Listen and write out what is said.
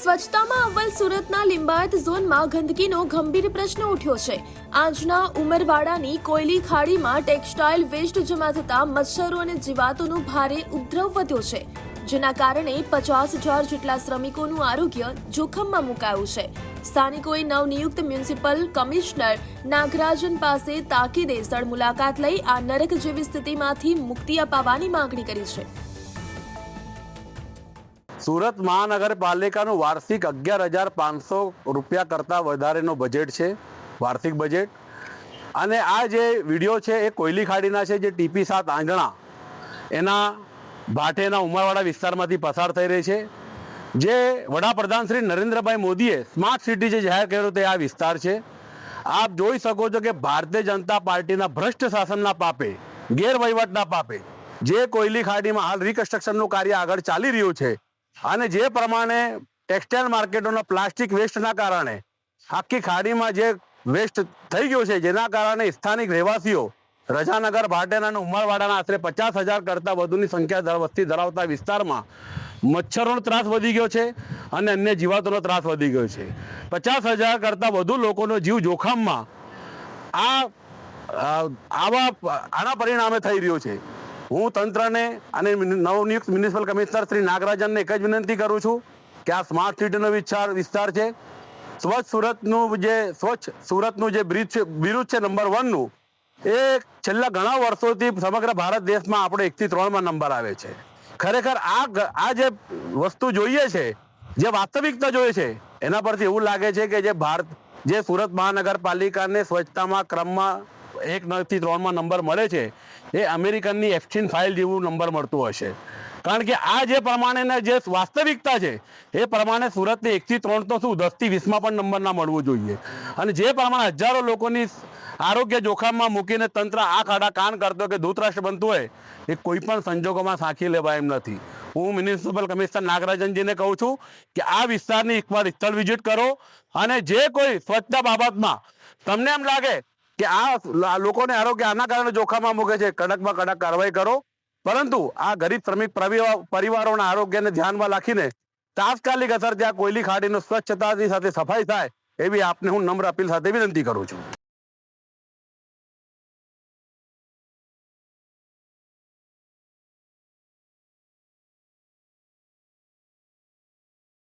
સ્વચ્છતામાં અવ્વલ સુરતના લિંબાયત ઝોનમાં ગંદકીનો ગંભીર પ્રશ્ન ઉઠ્યો છે. આજના ઉમરવાડાની કોયલી ખાડીમાં ટેક્સટાઇલ વેસ્ટ જમા થતા મચ્છરો અને જીવાતોનો ભારે ઉપદ્રવ વધ્યો છે. જેના કારણે પચાસ હજાર જેટલા શ્રમિકોનું આરોગ્ય જોખમમાં મુકાયું છે. સ્થાનિકોએ નવનિયુક્ત મ્યુનિસિપલ કમિશનર નાગરાજન પાસે તાકીદે સ્થળ મુલાકાત લઈ આ નરક જેવી સ્થિતિમાંથી મુક્તિ અપાવવાની માંગણી કરી છે. સુરત મહાનગરપાલિકાનું વાર્ષિક અગિયાર હજાર પાંચસો રૂપિયા કરતાં વધારેનો બજેટ છે, વાર્ષિક બજેટ અને આ જે વીડિયો છે એ કોયલી ખાડીના છે, જે ટીપી સાત આંગણા, એના ભાટેના ઉમરવાડા વિસ્તારમાંથી પસાર થઈ રહી છે. જે વડાપ્રધાન શ્રી નરેન્દ્રભાઈ મોદીએ સ્માર્ટ સિટી જે જાહેર કર્યો તે આ વિસ્તાર છે. આપ જોઈ શકો છો કે ભારતીય જનતા પાર્ટીના ભ્રષ્ટ શાસનના પાપે, ગેરવહીવટના પાપે, જે કોયલી ખાડીમાં હાલ રિકન્સ્ટ્રક્શનનું કાર્ય આગળ ચાલી રહ્યું છે અને જે પ્રમાણે ટેક્સટાઇલ માર્કેટોના પ્લાસ્ટિક વેસ્ટના કારણે આખી ખાડીમાં જે વેસ્ટ થઈ ગયો છે, જેના કારણે સ્થાનિક રહેવાસીઓ રજાનગર, ભાટેના અને ઉમરવાડાના આશરે પચાસ હજાર કરતાં વધુની સંખ્યા વસ્તી ધરાવતા વિસ્તારમાં મચ્છરોનો ત્રાસ વધી ગયો છે અને અન્ય જીવાતોનો ત્રાસ વધી ગયો છે. પચાસ હજાર કરતાં વધુ લોકોનો જીવ જોખમમાં આ- આવા, આના પરિણામે થઈ રહ્યો છે. હું તંત્રને અને નવનિયુક્ત મ્યુનિસિપલ કમિશનર શ્રી નાગરાજનને એક જ વિનંતી કરું છું કે આ સ્માર્ટ સિટીનો વિચાર, વિસ્તાર છે. સ્વચ્છ સુરતનું જે, સ્વચ્છ સુરતનું જે બ્રિજ છે બિરુદ છે નંબર વનનું, એ છેલ્લા ઘણા વર્ષોથી સમગ્ર ભારત દેશમાં આપણે એકથી ત્રણમાં નંબર આવે છે. ખરેખર આ આ જે વસ્તુ જોઈએ છે, જે વાસ્તવિકતા જોઈએ છે, એના પરથી એવું લાગે છે કે જે ભારત, જે સુરત મહાનગરપાલિકાને સ્વચ્છતામાં, ક્રમમાં એક નવથી ત્રણમાં નંબર મળે છે, એ અમેરિકનની એફચીન ફાઇલ જેવું નંબર મળતું હશે. કારણ કે આ જે પ્રમાણેના જે વાસ્તવિકતા છે, એ પ્રમાણે સુરતને એકથી ત્રણ તો શું દસથી વીસમાં પણ નંબર ના મળવું જોઈએ. અને જે પ્રમાણે હજારો લોકોની આરોગ્ય જોખમમાં મૂકીને તંત્ર આ ખાડા કાન કરતો કે ધૂતરાષ્ટ્ર બનતું હોય, એ કોઈ પણ સંજોગોમાં સાંખી લેવાય એમ નથી. હું મ્યુનિસિપલ કમિશનર નાગરાજનજીને કહું છું કે આ વિસ્તારની એકવાર સ્થળ વિઝિટ કરો અને જે કોઈ સ્વચ્છતા બાબતમાં તમને એમ લાગે કે આ લોકોને આરોગ્ય આના કારણે જોખમમાં મૂકે છે? કડકમાં કડક કાર્યવાહી કરો. પરંતુ આ ગરીબ શ્રમિક પરિવારોના આરોગ્યને ધ્યાનમાં રાખીને તાત્કાલિક અસર ત્યાં કોયલી ખાડીનો સ્વચ્છતાની સાથે સફાઈ થાય એવી આપને હું નમ્ર અપીલ સાથે વિનંતી કરું છું.